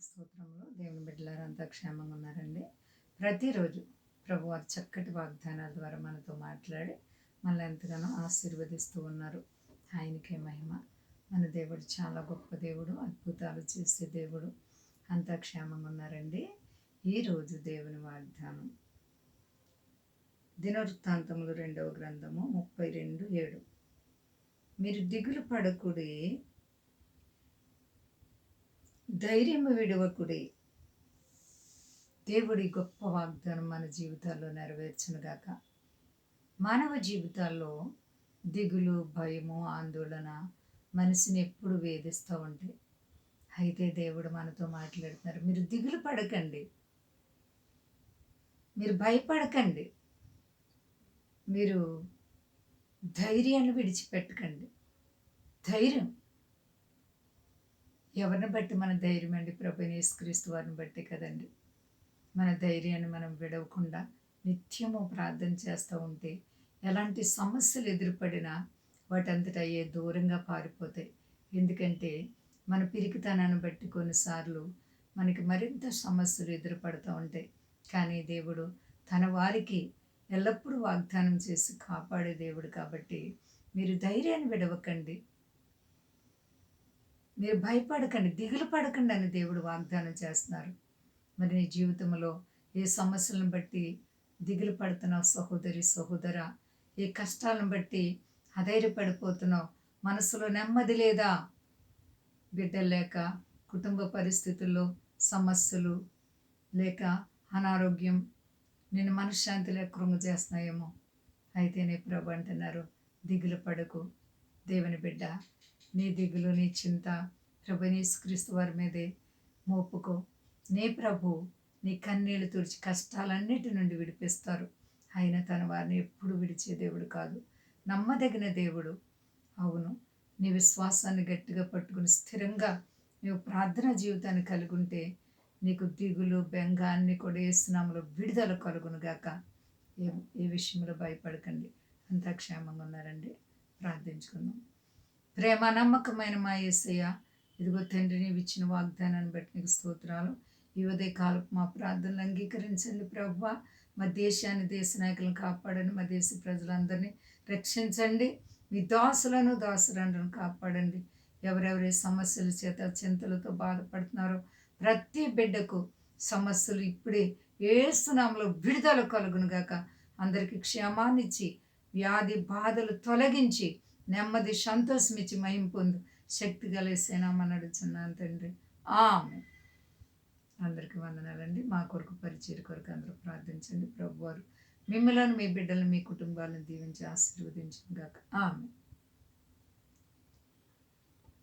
దేవునికి దేవుని బిడ్డలారంతా క్షేమంగా ఉన్నారండి. ప్రతిరోజు ప్రభు వారి చక్కటి వాగ్దానాల ద్వారా మనతో మాట్లాడి మనల్ని ఎంతగానో ఆశీర్వదిస్తూ ఉన్నారు. ఆయనకే మహిమ. మన దేవుడు చాలా గొప్ప దేవుడు అద్భుతాలు చేసే దేవుడు. అంతా క్షేమంగా ఉన్నారండి. ఈరోజు దేవుని వాగ్దానం. దినవృత్తాంతములు రెండవ గ్రంథము ముప్పై రెండు ఏడు. మీరు దిగులు పడకుడి ధైర్యము విడవకుడి. దేవుడి గొప్ప వాగ్దానం మన జీవితాల్లో నెరవేర్చునుగాక మానవ జీవితాల్లో దిగులు భయము ఆందోళన మనిషిని ఎప్పుడు వేధిస్తూ ఉంటాయి అయితే దేవుడు మనతో మాట్లాడుతున్నారు. మీరు దిగులు పడకండి. మీరు భయపడకండి. మీరు ధైర్యాన్ని విడిచిపెట్టకండి. ధైర్యం. ఎవరిని బట్టి మన ధైర్యం అండి? ప్రభుని యేసుక్రీస్తు వారిని బట్టి కదండి. మన ధైర్యాన్ని మనం విడవకుండా నిత్యము ప్రార్థన చేస్తూ ఉంటే ఎలాంటి సమస్యలు ఎదురుపడినా వాటంతట అయ్యే దూరంగా పారిపోతాయి. ఎందుకంటే మన పిరికితనాన్ని బట్టి కొన్నిసార్లు మనకి మరింత సమస్యలు ఎదురుపడుతూ ఉంటాయి. కానీ దేవుడు తన వారికి ఎల్లప్పుడూ వాగ్దానం చేసి కాపాడే దేవుడు కాబట్టి మీరు ధైర్యాన్ని విడవకండి. మీరు భయపడకండి దిగులు పడకండి అని దేవుడు వాగ్దానం చేస్తున్నారు. మరి నీ జీవితంలో ఏ సమస్యలను బట్టి దిగులు పడుతున్నావు సహోదరి సహోదర? ఏ కష్టాలను బట్టి అధైర్యపడిపోతున్నావు? మనసులో నెమ్మది లేదా? బిడ్డలు లేక కుటుంబ పరిస్థితుల్లో సమస్యలు లేక అనారోగ్యం నేను మనశ్శాంతి లేక కృంగ చేస్తున్నాయేమో. అయితే ప్రభు అంటున్నారు దిగులు పడకు దేవుని బిడ్డ. నీ దిగులు నీ చింత ప్రభు వారి మీదే మోపుకో. నీ ప్రభు నీ కన్నీళ్ళు తుడిచి కష్టాలన్నిటి నుండి విడిపిస్తారు. ఆయన తన వారిని ఎప్పుడు విడిచే దేవుడు కాదు. నమ్మదగిన దేవుడు. అవును నీ విశ్వాసాన్ని గట్టిగా పట్టుకుని స్థిరంగా నీవు ప్రార్థన జీవితాన్ని కలిగి ఉంటే నీకు దిగులు బెంగ అన్ని కూడా వేస్తున్నాములో విడుదల కలుగునుగాక ఏ ఏ విషయంలో భయపడకండి. అంతా క్షేమంగా ఉన్నారండి. ప్రార్థించుకుందాం. ప్రేమ నమ్మకమైన మా యేసయ్య ఇదిగో తండ్రి నీవు ఇచ్చిన వాగ్దానాన్ని బట్టి నీకు స్తోత్రాలు. ఈ ఉదయ కాలపు మా ప్రార్థనలు అంగీకరించండి ప్రభు. మా దేశాన్ని దేశ నాయకులను కాపాడండి. మా దేశ ప్రజలందరినీ రక్షించండి. మీ దాసులను దాసులను కాపాడండి. ఎవరెవరి సమస్యల చేత చింతలతో బాధపడుతున్నారో ప్రతి బిడ్డకు సమస్యలు ఇప్పుడే ఏసునామలో విడుదల కలుగునుగాక. అందరికీ క్షేమాన్నిచ్చి వ్యాధి బాధలు తొలగించి నెమ్మది సంతోషం ఇచ్చి మహిం పొందు. శక్తి కలిసేనామని నడుచున్నాను తండ్రి. ఆమె అందరికీ వందనాలండి. మా కొరకు పరిచయం కొరకు అందరూ ప్రార్థించండి. ప్రభువారు మిమ్మల్ని మీ బిడ్డలను మీ కుటుంబాలను దీవించి ఆశీర్వదించింది కాక ఆమె